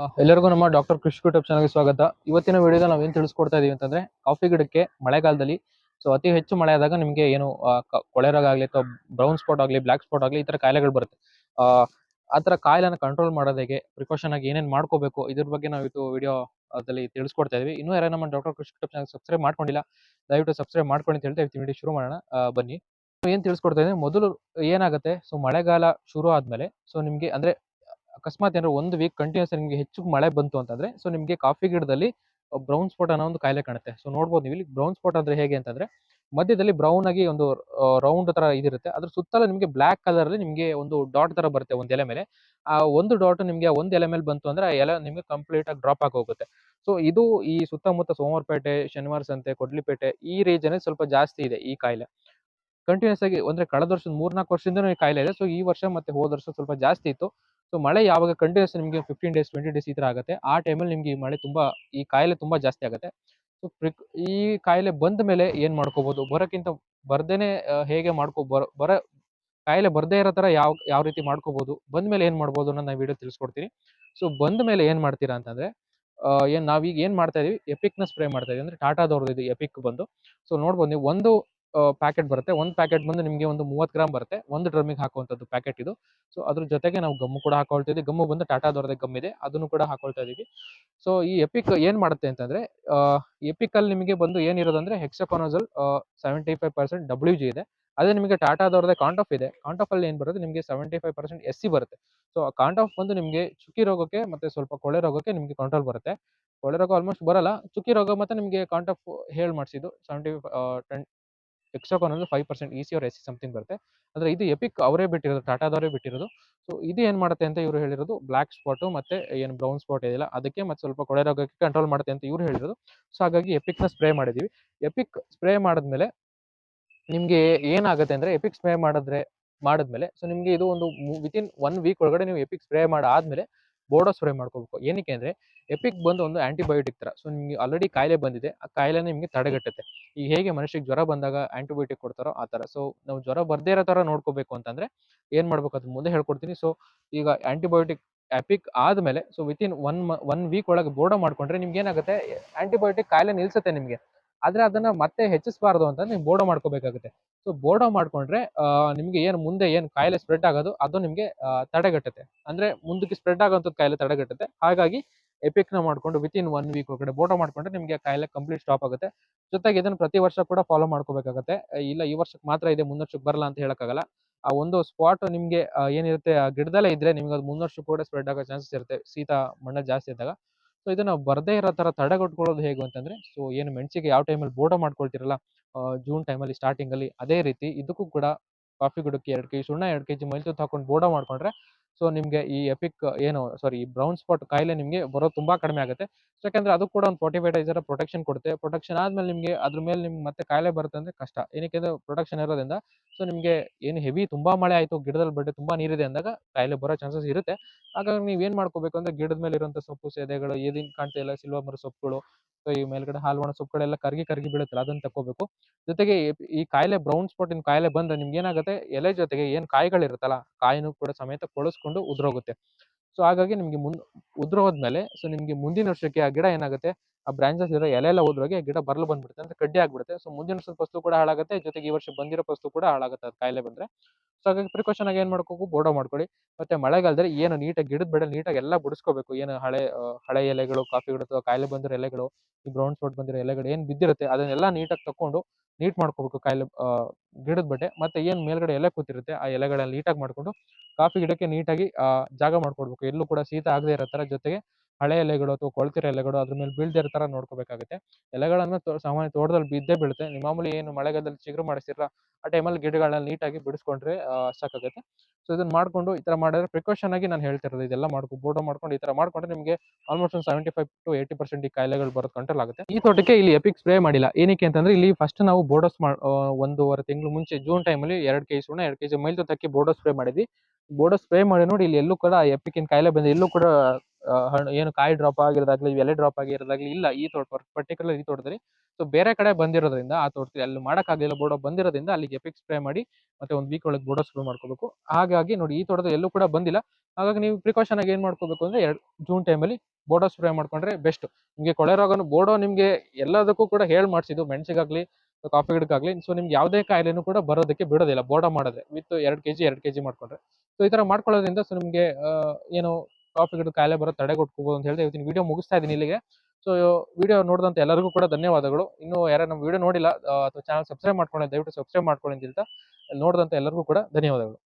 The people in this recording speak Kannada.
ಎಲ್ಲರಿಗೂ ನಮ್ಮ ಡಾಕ್ಟರ್ ಕೃಷಿ ಯೂಟ್ಯೂಬ್ ಚಾನಲ್ಗೆ ಸ್ವಾಗತ. ಇವತ್ತಿನ ವಿಡಿಯೋದಲ್ಲಿ ನಾವು ಏನು ತಿಳಿಸ್ಕೊಡ್ತಾ ಇದೀವಿ ಅಂತಂದ್ರೆ ಕಾಫಿ ಗಿಡಕ್ಕೆ ಮಳೆಗಾಲದಲ್ಲಿ ಸೊ ಅತಿ ಹೆಚ್ಚು ಮಳೆ ಆದಾಗ ನಿಮಗೆ ಏನು ಕೊಳೆರೋಗ ಕೊಳೆ ರೋಗ ಆಗಲಿ ಅಥವಾ ಬ್ರೌನ್ ಸ್ಪಾಟ್ ಆಗಲಿ ಬ್ಲಾಕ್ ಸ್ಪಾಟ್ ಆಗಲಿ ಈ ಥರ ಕಾಯಿಲೆಗಳು ಬರುತ್ತೆ. ಆ, ತರ ಕಾಯಿಲೆನ ಕಂಟ್ರೋಲ್ ಮಾಡೋದು ಹೇಗೆ ಪ್ರಿಕಾಷನ್ ಆಗಿ ಏನೇನು ಮಾಡ್ಕೋಬೇಕು ಇದ್ರ ಬಗ್ಗೆ ನಾವು ಇವತ್ತು ವಿಡಿಯೋ ಅದಲ್ಲಿ ತಿಳಿಸ್ಕೊಡ್ತಾ ಇದೀವಿ. ಇನ್ನೂ ಯಾರು ನಮ್ಮ ಡಾಕ್ಟರ್ ಕೃಷಿ ಯೂಟ್ಯೂಬ್ ಚಾನಲ್ ಸಬ್ಸ್ಕ್ರೈಬ್ ಮಾಡ್ಕೊಂಡಿಲ್ಲ ದಯವಿಟ್ಟು ಸಬ್ಸ್ಕ್ರೈಬ್ ಮಾಡ್ಕೊಂಡು ಅಂತ ಹೇಳ್ತಾ ವಿಡಿಯೋ ಶುರು ಮಾಡೋಣ. ಬನ್ನಿ. ಏನು ತಿಳಿಸ್ಕೊಡ್ತಾ ಇದ್ದೀನಿ ಮೊದಲು ಏನಾಗುತ್ತೆ ಸೊ ಮಳೆಗಾಲ ಶುರು ಆದಮೇಲೆ ಸೊ ನಿಮಗೆ ಅಂದ್ರೆ ಅಕಸ್ಮಾತ್ ಏನಾದ್ರು ಒಂದು ವೀಕ್ ಕಂಟಿನ್ಯೂಸ್ ನಿಮಗೆ ಹೆಚ್ಚು ಮಳೆ ಬಂತು ಅಂತಂದ್ರೆ ಸೊ ನಿಮಗೆ ಕಾಫಿ ಗಿಡದಲ್ಲಿ ಬ್ರೌನ್ ಸ್ಪಾಟ್ ಅನ್ನೋ ಒಂದು ಕಾಯಿಲೆ ಕಾಣುತ್ತೆ. ಸೊ ನೋಡ್ಬೋದು ನೀವು ಇಲ್ಲಿ ಬ್ರೌನ್ ಸ್ಪಾಟ್ ಅಂದ್ರೆ ಹೇಗೆ ಅಂತಂದ್ರೆ, ಮಧ್ಯದಲ್ಲಿ ಬ್ರೌನ್ ಆಗಿ ಒಂದು ರೌಂಡ್ ತರ ಇದಿರುತ್ತೆ. ಅದ್ರ ಸುತ್ತಲೂ ನಿಮಗೆ ಬ್ಲಾಕ್ ಕಲರ್ ಅಲ್ಲಿ ನಿಮಗೆ ಒಂದು ಡಾಟ್ ತರ ಬರುತ್ತೆ ಒಂದು ಎಲೆ ಮೇಲೆ. ಆ ಒಂದು ಡಾಟ್ ನಿಮಗೆ ಒಂದು ಎಲೆ ಮೇಲೆ ಬಂತು ಅಂದ್ರೆ ಆ ಎಲೆ ನಿಮಗೆ ಕಂಪ್ಲೀಟ್ ಆಗಿ ಡ್ರಾಪ್ ಆಗಿ ಹೋಗುತ್ತೆ. ಸೊ ಇದು ಈ ಸುತ್ತಮುತ್ತ ಸೋಮವಾರಪೇಟೆ, ಶನಿವಾರ ಸಂತೆ, ಕೊಡ್ಲಿಪೇಟೆ ಈ ರೀಜನ್ ಸ್ವಲ್ಪ ಜಾಸ್ತಿ ಇದೆ ಈ ಕಾಯಿಲೆ. ಕಂಟಿನ್ಯೂಸ್ ಆಗಿ ಅಂದ್ರೆ ಕಳೆದ ವರ್ಷದ ಮೂರ್ನಾಲ್ಕು ವರ್ಷದಿಂದ ಈ ಕಾಯಿಲೆ ಇದೆ. ಸೊ ಈ ವರ್ಷ ಮತ್ತೆ ಹೋದ ವರ್ಷ ಸ್ವಲ್ಪ ಜಾಸ್ತಿ ಇತ್ತು. ಸೊ ಮಳೆ ಯಾವಾಗ ಕಂಟಿನ್ಯೂಸ್ ನಿಮಗೆ ಫಿಫ್ಟೀನ್ ಡೇಸ್ ಟ್ವೆಂಟಿ ಡೇಸ್ ಈ ಥರ ಆಗುತ್ತೆ. ಆ ಟೈಮಲ್ಲಿ ನಿಮಗೆ ಈ ಮಳೆ ತುಂಬಾ, ಈ ಕಾಯಿಲೆ ತುಂಬಾ ಜಾಸ್ತಿ ಆಗುತ್ತೆ. ಸೊ ಈ ಕಾಯಿಲೆ ಬಂದ ಮೇಲೆ ಏನು ಮಾಡ್ಕೋಬೋದು? ಬರೋಕ್ಕಿಂತ ಬರ್ದೇ ಹೇಗೆ ಮಾಡ್ಕೋ, ಬರ ಬರ, ಕಾಯಿಲೆ ಬರದೇ ಇರೋ ತರ ಯಾವ ಯಾವ ರೀತಿ ಮಾಡ್ಕೋಬೋದು? ಬಂದ ಮೇಲೆ ಏನು ಮಾಡ್ಬೋದು ಅನ್ನೋ ನಾನು ವಿಡಿಯೋ ತಿಳಿಸ್ಕೊಡ್ತೀನಿ. ಸೊ ಬಂದ ಮೇಲೆ ಏನು ಮಾಡ್ತೀರಾ ಅಂತಂದ್ರೆ ಏನು ಏನ್ ನಾವೀಗ ಏನು ಮಾಡ್ತಾ ಇದೀವಿ? ಎಪಿಕ್ನ ಸ್ಪ್ರೇ ಮಾಡ್ತಾ ಇದೀವಿ. ಅಂದ್ರೆ ಟಾಟಾದವ್ರದ್ದು ಇದು ಎಪಿಕ್ ಬಂದು. ಸೊ ನೋಡ್ಬೋದು ನೀವು ಒಂದು ಪ್ಯಾಕೆಟ್ ಬರುತ್ತೆ. ಒಂದು ಪ್ಯಾಕೆಟ್ ಬಂದು ನಿಮಗೆ ಒಂದು ಮೂವತ್ತು ಗ್ರಾಮ್ ಬರುತ್ತೆ. ಒಂದು ಡ್ರಮ್ಮಿಗೆ ಹಾಕುವಂಥದ್ದು ಪ್ಯಾಕೆಟ್ ಇದು. ಸೊ ಅದ್ರ ಜೊತೆಗೆ ನಾವು ಗಮ್ಮು ಕೂಡ ಹಾಕೊಳ್ತಾ ಇದ್ದೀವಿ ಗಮ್ಮು ಬಂದು ಟಾಟಾದವ್ರದ್ದೇ ಗಮ್ ಇದೆ. ಅದನ್ನು ಕೂಡ ಹಾಕೊಳ್ತಾ ಇದ್ದೀವಿ ಸೊ ಈ ಎಪಿಕ್ ಏನ್ ಮಾಡುತ್ತೆ ಅಂತಂದ್ರೆ ಎಪಿಕಲ್ಲಿ ನಿಮಗೆ ಬಂದು ಏನಿರೋದಂದ್ರೆ hexaconazole seventy five percent W G ಇದೆ. ಅದೇ ನಿಮಗೆ ಟಾಟಾದವ್ರದ್ದೇ ಕಾಂಟಾಫ್ ಇದೆ. ಕಾಂಟಾಫ್ ಅಲ್ಲಿ ಏನು ಬರುತ್ತೆ? ನಿಮಗೆ seventy five percent S C ಬರುತ್ತೆ ಸೊ ಕಾಂಟಾಫ್ ಬಂದು ನಿಮಗೆ ಚುಕ್ಕಿ ರೋಗಕ್ಕೆ ಮತ್ತೆ ಸ್ವಲ್ಪ ಕೊಳೆ ರೋಗಕ್ಕೆ ನಿಮಗೆ ಕಂಟ್ರೋಲ್ ಬರುತ್ತೆ. ಕೊಳೆ ರೋಗ ಆಲ್ಮೋಸ್ಟ್ ಬರಲ್ಲ. ಚುಕ್ಕಿ ರೋಗ ಮತ್ತೆ ನಿಮಗೆ ಕಾಂಟಾಫ್ ಹೇಳಿ ಮಾಡಿಸಿದ್ದು. ಸೆವೆಂಟಿ ಟೆನ್ ಎಕ್ಸ್ಟ್ರಾ ಅಂದ್ರೆ ಫೈವ್ ಪರ್ಸೆಂಟ್ ಇ ಸಿ ಅವ್ರ ಎಸ್ ಸಿ ಸಮಥಿಂಗ್ ಬರುತ್ತೆ. ಅಂದ್ರೆ ಇದು ಎಪಿಕ್ ಅವರೇ ಬಿಟ್ಟಿರೋದು ಟಾಟಾದವರೇ ಬಿಟ್ಟಿರೋದು. ಸೊ ಇದು ಏನ್ ಮಾಡುತ್ತೆ ಅಂತ ಇವರು ಹೇಳಿರೋದು ಬ್ಲಾಕ್ ಸ್ಪಾಟ್ ಮತ್ತೆ ಏನು ಬ್ರೌನ್ ಸ್ಪಾಟ್ ಇದೆಯಲ್ಲ ಅದಕ್ಕೆ ಮತ್ತೆ ಸ್ವಲ್ಪ ಕೊಳೆ ರೋಗಕ್ಕೆ ಕಂಟ್ರೋಲ್ ಮಾಡುತ್ತೆ ಅಂತ ಇವರು ಹೇಳಿರೋದು. ಸೊ ಹಾಗಾಗಿ ಎಪಿಕ್ನ ಸ್ಪ್ರೇ ಮಾಡಿದೀವಿ. ಎಪಿಕ್ ಸ್ಪ್ರೇ ಮಾಡಿದ್ಮೇಲೆ ನಿಮಗೆ ಏನಾಗುತ್ತೆ ಅಂದ್ರೆ ಎಪಿಕ್ ಸ್ಪ್ರೇ ಮಾಡಿದ್ರೆ, ಮಾಡಿದ್ಮೇಲೆ ಸೊ ನಿಮಗೆ ಇದು ಒಂದು ವಿತಿನ್ ಒನ್ ವೀಕ್ ಒಳಗಡೆ ನೀವು ಎಪಿಕ್ ಸ್ಪ್ರೇ ಮಾಡಾದ್ಮೇಲೆ ಬೋಡೋ ಸ್ಪ್ರೇ ಮಾಡ್ಕೋಬೇಕು. ಏನಕ್ಕೆ ಅಂದರೆ ಎಪಿಕ್ ಬಂದು ಒಂದು ಆಂಟಿಬಯೋಟಿಕ್ ತರ. ಸೊ ನಿಮಗೆ ಆಲ್ರೆಡಿ ಕಾಯಿಲೆ ಬಂದಿದೆ. ಆ ಕಾಯಿಲೆ ನಿಮಗೆ ತಡೆಗಟ್ಟುತ್ತೆ. ಈಗ ಹೇಗೆ ಮನುಷ್ಯಗೆ ಜ್ವರ ಬಂದಾಗ ಆಂಟಿಬಯೋಟಿಕ್ ಕೊಡ್ತಾರೋ ಆ ತರ. ಸೊ ನಾವು ಜ್ವರ ಬರ್ದೇ ಇರೋ ಥರ ನೋಡ್ಕೋಬೇಕು ಅಂತಂದರೆ ಏನು ಮಾಡ್ಬೇಕು ಅದು ಮುಂದೆ ಹೇಳ್ಕೊಡ್ತೀನಿ. ಸೊ ಈಗ ಆಂಟಿಬಯೋಟಿಕ್ ಎಪಿಕ್ ಆದ್ಮೇಲೆ so within one one week ಒಳಗೆ ಬೋರ್ಡೋ ಮಾಡ್ಕೊಂಡ್ರೆ ನಿಮ್ಗೆ ಏನಾಗುತ್ತೆ? ಆಂಟಿಬಯೋಟಿಕ್ ಕಾಯಿಲೆ ನಿಲ್ಸುತ್ತೆ ನಿಮ್ಗೆ. ಆದ್ರೆ ಅದನ್ನ ಮತ್ತೆ ಹೆಚ್ಚಿಸಬಾರ್ದು ಅಂತ ನೀವು ಬೋರ್ಡೋ ಮಾಡ್ಕೋಬೇಕಾಗುತ್ತೆ. ಸೊ ಬೋರ್ಡೋ ಮಾಡ್ಕೊಂಡ್ರೆ ನಿಮಗೆ ಏನು ಮುಂದೆ ಏನು ಕಾಯಿಲೆ ಸ್ಪ್ರೆಡ್ ಆಗೋದು, ಅದು ನಿಮ್ಗೆ ತಡೆಗಟ್ಟುತ್ತೆ. ಅಂದ್ರೆ ಮುಂದಕ್ಕೆ ಸ್ಪ್ರೆಡ್ ಆಗೋಂಥದ್ದು ಕಾಯಿಲೆ ತಡೆಗಟ್ಟುತ್ತೆ. ಹಾಗಾಗಿ ಎಪಿಕ್ನ ಮಾಡ್ಕೊಂಡು ವಿತಿನ್ ಒನ್ ವೀಕ್ ಒಳಗಡೆ ಬೋಟೋ ಮಾಡ್ಕೊಂಡ್ರೆ ನಿಮಗೆ ಕಾಯಿಲೆ ಕಂಪ್ಲೀಟ್ ಸ್ಟಾಪ್ ಆಗುತ್ತೆ. ಜೊತೆಗೆ ಇದನ್ನ ಪ್ರತಿ ವರ್ಷ ಕೂಡ ಫಾಲೋ ಮಾಡ್ಕೋಬೇಕಾಗುತ್ತೆ. ಇಲ್ಲ, ಈ ವರ್ಷಕ್ಕೆ ಮಾತ್ರ ಇದೆ, ಮುಂದ್ ವರ್ಷಕ್ಕೆ ಬರಲ್ಲ ಅಂತ ಹೇಳಕ್ಕಾಗಲ್ಲ. ಆ ಒಂದು ಸ್ಪಾಟ್ ನಿಮ್ಗೆ ಏನಿರುತ್ತೆ, ಆ, ಗಿಡದಲ್ಲೇ ಇದ್ರೆ ನಿಮ್ಗೆ ಅದು ಮುಂದ್ ವರ್ಷಕ್ಕೆ ಕೂಡ ಸ್ಪ್ರೆಡ್ ಆಗೋ ಚಾನ್ಸಸ್ ಇರುತ್ತೆ. ಶೀತ, ಮಣ್ಣ ಜಾಸ್ತಿ ಇದ್ದಾಗ. ಸೊ ಇದನ್ನ ಬರದೇ ಇರೋ ತರ ತಡೆಗಟ್ಕೊಳ್ಳೋದು ಹೇಗೆ ಅಂತಂದ್ರೆ ಸೊ ಏನು ಮೆಣಸಿಗೆ ಯಾವ ಟೈಮಲ್ಲಿ ಬೋಡ ಮಾಡ್ಕೊಳ್ತಿರಲ್ಲ ಜೂನ್ ಟೈಮಲ್ಲಿ ಸ್ಟಾರ್ಟಿಂಗ್ ಅಲ್ಲಿ ಅದೇ ರೀತಿ ಇದಕ್ಕೂ ಕೂಡ ಕಾಫಿ ಗಿಡಕ್ಕೆ ಎರಡು ಕೆಜಿ ಸುಣ್ಣ ಎರಡು ಕೆಜಿ ಮೈಲ್ತೂತ್ ಹಾಕೊಂಡು ಬೋಡೋ ಮಾಡ್ಕೊಂಡ್ರೆ ಸೊ ನಿಮ್ಗೆ ಈ ಎಪಿಕ್ ಏನು ಸಾರಿ ಈ ಬ್ರೌನ್ ಸ್ಪಾಟ್ ಕಾಯಿಲೆ ನಿಮಗೆ ಬರೋದು ತುಂಬಾ ಕಡಿಮೆ ಆಗುತ್ತೆ. ಸೊ ಯಾಕಂದ್ರೆ ಅದು ಕೂಡ ಒಂದು ಫೋರ್ಟಿ ಪ್ರೊಟೆಕ್ಷನ್ ಕೊಡುತ್ತೆ. ಪ್ರೊಟೆಕ್ಷನ್ ಆದ್ಮೇಲೆ ನಿಮಗೆ ಅದ್ರ ಮೇಲೆ ನಿಮ್ಗೆ ಮತ್ತೆ ಕಾಯಿಲೆ ಬರುತ್ತೆ ಅಂದ್ರೆ ಕಷ್ಟ. ಏನಕ್ಕೆ ಅಂದ್ರೆ ಪ್ರೊಟೆಕ್ಷನ್ ಇರೋದ್ರಿಂದ ಸೊ ನಿಮಗೆ ಏನು ಹೆವಿ ತುಂಬಾ ಮಳೆ ಆಯಿತು, ಗಿಡದಲ್ಲಿ ಬಡ್ಡೆ ತುಂಬಾ ನೀರಿದೆ ಅಂದಾಗ ಕಾಯಿಲೆ ಬರೋ ಚಾನ್ಸಸ್ ಇರುತ್ತೆ. ಹಾಗಾಗಿ ನೀವು ಏನು ಮಾಡ್ಕೋಬೇಕು ಅಂದ್ರೆ ಗಿಡದ ಮೇಲೆ ಇರುವಂತ ಸೊಪ್ಪು, ಸೇದೆಗಳು ಏದಿನ್ ಕಾಣ್ತಾ ಇಲ್ಲ ಸಿಲ್ವರ್ ಮರ ಸೊಪ್ಪುಗಳು ಸೊ ಈ ಮೇಲ್ಗಡೆ ಹಾಲು ಒಣ ಸೊಪ್ಪುಗಳೆಲ್ಲ ಕರ್ಗಿ ಕರ್ಗಿ ಬೀಳುತ್ತಲ್ಲ, ಅದನ್ನ ತಕೋಬೇಕು ಜೊತೆಗೆ ಈ- ಕಾಯಿಲೆ ಬ್ರೌನ್ ಸ್ಪಾಟ್ ಇನ್ ಕಾಯಿಲೆ ಬಂದ್ರೆ ನಿಮ್ಗೆ ಏನಾಗುತ್ತೆ, ಎಲೆ ಜೊತೆಗೆ ಏನ್ ಕಾಯಿಗಳಿರುತ್ತಲ್ಲ, ಕಾಯಿನೂ ಕೂಡ ಸಮೇತ ಕೊಳಿಸ್ಕೊಂಡು ಉದ್ರೋಗುತ್ತೆ. ಸೊ ಹಾಗಾಗಿ ನಿಮ್ಗೆ ಮುಂದ್ ಉದುರೋದ್ಮೇಲೆ ಸೊ ನಿಮ್ಗೆ ಮುಂದಿನ ವರ್ಷಕ್ಕೆ ಆ ಗಿಡ ಏನಾಗುತ್ತೆ ಆ ಬ್ರಾಂಚಸ್ ಇರೋ ಎಲೆ ಎಲ್ಲ ಹೋದ್ರೆ ಗಿಡ ಬರಲು ಬಂದ್ಬಿಡುತ್ತೆ. ಅಂದ್ರೆ ಕಡ್ಡಿ ಆಗ್ಬಿಡುತ್ತೆ. ಸೊ ಮುಂದಿನ ವರ್ಷದ ಫಸ್ಲು ಕೂಡ ಹಾಳಾಗುತ್ತೆ. ಜೊತೆಗೆ ಈ ವರ್ಷ ಬಂದಿರೋ ಫಸ್ಲು ಕೂಡ ಹಾಳಾಗುತ್ತೆ ಅದು ಕಾಯಿಲೆ ಬಂದ್ರೆ. ಸೊ ಹಾಗಾಗಿ ಪ್ರಿಕಾಷನ್ ಆಗಿ ಏನ್ ಮಾಡ್ಕೋಬೇಕು ಬೋರ್ಡೋ ಮಾಡ್ಕೊಳ್ಳಿ. ಮತ್ತೆ ಮಳೆಗಾಲದಲ್ಲಿ ಏನು ನೀಟಾಗಿ ಗಿಡದ ಬೆಳೆ ನೀಟಾಗಿ ಎಲ್ಲ ಬಿಡಿಸ್ಕೋಬೇಕು. ಏನು ಹಳೆ ಹಳೆ ಎಲೆಗಳು, ಕಾಫಿ ಗಿಡ ಕಾಯಿಲೆ ಬಂದಿರೋ ಎಲೆಗಳು, ಈ ಬ್ರೌನ್ ಸ್ಪಾಟ್ ಬಂದಿರೋ ಎಲೆಗಳು ಏನು ಬಿದ್ದಿರುತ್ತೆ ಅದನ್ನೆಲ್ಲ ನೀಟಾಗಿ ತಕೊಂಡು ನೀಟ್ ಮಾಡ್ಕೋಬೇಕು ಕಾಯಿಲೆ ಗಿಡದ ಬಟ್ಟೆ. ಮತ್ತೆ ಏನು ಮೇಲ್ಗಡೆ ಎಲೆ ಕೂತಿರುತ್ತೆ ಆ ಎಲೆಗಳೆಲ್ಲ ನೀಟಾಗಿ ಮಾಡ್ಕೊಂಡು ಕಾಫಿ ಗಿಡಕ್ಕೆ ನೀಟಾಗಿ ಜಾಗ ಮಾಡ್ಕೊಡ್ಬೇಕು. ಎಲ್ಲೂ ಕೂಡ ಶೀತ ಆಗದೆ ಇರೋ ತರ ಜೊತೆಗೆ ಹಳೆ ಎಲೆಗಳು ಅಥವಾ ಕೊಳ್ತಿರೋ ಎಲೆಗಳು ಅದ್ರ ಮೇಲೆ ಬೀಳ್ದೇ ಇರೋ ತರ ನೋಡ್ಕೋಬೇಕಾಗುತ್ತೆ. ಎಲೆಗಳನ್ನು ಸಾಮಾನ್ಯ ತೋಟದಲ್ಲಿ ಬಿದ್ದೇ ಬೀಳುತ್ತೆ. ಮಾಮೂಲಿ ಏನು ಮಳೆಗಾಲದಲ್ಲಿ ಚಿಗುರು ಮಾಡಿಸಿರಲ್ಲ ಆ ಟೈಮಲ್ಲಿ ಗಿಡಗಳನ್ನ ನೀಟಾಗಿ ಬಿಡಿಸ್ಕೊಂಡ್ರೆ ಸಾಕಾಗುತ್ತೆ. ಸೊ ಇದನ್ನ ಮಾಡ್ಕೊಂಡು ಈ ತರ ಮಾಡಿದ್ರೆ ಪ್ರಿಕಾಷನ್ ಆಗಿ ನಾನು ಹೇಳ್ತಿರೋದು ಇದೆಲ್ಲ ಮಾಡ್ಕೊ ಬೋಟೋ ಮಾಡ್ಕೊಂಡು ಈ ತರ ಮಾಡ್ಕೊಂಡ್ರೆ ನಿಮಗೆ ಆಲ್ಮೋಸ್ಟ್ ಒಂದು seventy five to eighty percent ಈ ಕಾಯಿಲೆಗಳು ಬರೋದು ಕಂಟ್ರೋಲ್ ಆಗುತ್ತೆ. ಈ ತೋಟಕ್ಕೆ ಇಲ್ಲಿ ಎಪಿಕ್ ಸ್ಪ್ರೇ ಮಾಡಿಲ್ಲ. ಏನಕ್ಕೆ ಅಂತಂದ್ರೆ ಇಲ್ಲಿ ಫಸ್ಟ್ ನಾವು ಆ, ಒಂದೂವರೆ ತಿಂಗಳು ಮುಂಚೆ ಜೂನ್ ಟೈಮಲ್ಲಿ ಎರಡು ಕೆಜಿ ಸುಣ್ಣ ಎರಡು ಕೆಜಿ ಮೈಲ್ ತಕ್ಕಿ ಬೋರ್ಡೋ ಸ್ಪ್ರೇ ಮಾಡಿದ್ವಿ. ಬೋರ್ಡೋ ಸ್ಪ್ರೇ ಮಾಡಿ ನೋಡಿ ಇಲ್ಲಿ ಎಲ್ಲೂ ಕೂಡ ಎಪಿಕಿನ ಕಾಯಿಲೆ ಬಂದು ಎಲ್ಲೂ ಕೂಡ ಹಣ್ಣು ಏನು ಕಾಯಿ ಡ್ರಾಪ್ ಆಗಿರೋದಾಗ್ಲಿ, ಎಲೆ ಡ್ರಾಪ್ ಆಗಿರೋದಾಗ್ಲಿ ಇಲ್ಲ ಈ ತೋಟ ಪರ್ಟಿಕ್ಯುಲರ್ ಈ ತೋಟದಲ್ಲಿ. ಸೊ ಬೇರೆ ಕಡೆ ಬಂದಿರೋದ್ರಿಂದ ಆ ತೋಟದಲ್ಲಿ ಅಲ್ಲಿ ಮಾಡೋಕ್ಕಾಗಲಿಲ್ಲ ಬೋಡೋ ಬಂದಿರೋದ್ರಿಂದ ಅಲ್ಲಿಗೆ ಎಪಿಕ್ ಸ್ಪ್ರೇ ಮಾಡಿ ಮತ್ತೆ ಒಂದು ವೀಕ್ ಒಳಗೆ ಬೋಡೋ ಶುರು ಮಾಡ್ಕೋಬೇಕು. ಹಾಗಾಗಿ ನೋಡಿ ಈ ತೋಟದಲ್ಲಿ ಎಲ್ಲೂ ಕೂಡ ಬಂದಿಲ್ಲ. ಹಾಗಾಗಿ ನೀವು ಪ್ರಿಕಾಷನ್ ಆಗಿ ಏನ್ ಮಾಡ್ಕೋಬೇಕು ಅಂದ್ರೆ ಎರಡು ಜೂನ್ ಟೈಮಲ್ಲಿ ಬೋಡೋ ಸ್ಪ್ರೇ ಮಾಡ್ಕೊಂಡ್ರೆ ಬೆಸ್ಟ್ ನಿಮಗೆ ಕೊಳೆ ರೋಗನು, ಬೋಡೋ ನಿಮಗೆ ಎಲ್ಲದಕ್ಕೂ ಕೂಡ ಹೇಳಿ ಮಾಡಿಸಿದ್ದು, ಮೆಣಸಿಗಾಗ್ಲಿ ಕಾಫಿ ಗಿಡಕ್ಕಾಗ್ಲಿ. ಸೊ ನಿಮ್ಗೆ ಯಾವುದೇ ಕಾಯಿಲೆನೂ ಕೂಡ ಬರೋದಕ್ಕೆ ಬಿಡೋದಿಲ್ಲ, ಬೋಡೋ ಮಾಡಿದ್ರೆ ವಿತ್ ಎರಡು ಕೆಜಿ ಎರಡು ಕೆಜಿ ಮಾಡ್ಕೊಂಡ್ರೆ. ಸೊ ಈ ತರ ಮಾಡ್ಕೊಳ್ಳೋದ್ರಿಂದ ಸೊ ನಿಮಗೆ ಏನು ಕಾಫಿ ಗಿಡ ಕಾಯಿಲೆ ಬರೋ ತಡೆಗಟ್ಕೋಬಹುದು ಅಂತ ಹೇಳಿ ಇವತ್ತಿನ ವಿಡಿಯೋ ಮುಗಿಸ್ತಾ ಇದ್ದೀನಿ ಇಲ್ಲಿಗೆ. ಸೊ ವಿಡಿಯೋ ನೋಡಿದಂತ ಎಲ್ಲರಿಗೂ ಕೂಡ ಧನ್ಯವಾದಗಳು. ಇನ್ನು ಯಾರು ನಮ್ಮ ವಿಡಿಯೋ ನೋಡಿಲ್ಲ ಅಥವಾ ಚಾನಲ್ ಸಬ್ಸ್ಕ್ರೈಬ್ ಮಾಡ್ಕೊಂಡು ದಯವಿಟ್ಟು ಸಬ್ಸ್ಕ್ರೈಬ್ ಮಾಡ್ಕೊಳ್ಳಿ ಅಂತ ನೋಡಿದಂತ ಎಲ್ಲರಿಗೂ ಕೂಡ ಧನ್ಯವಾದಗಳು.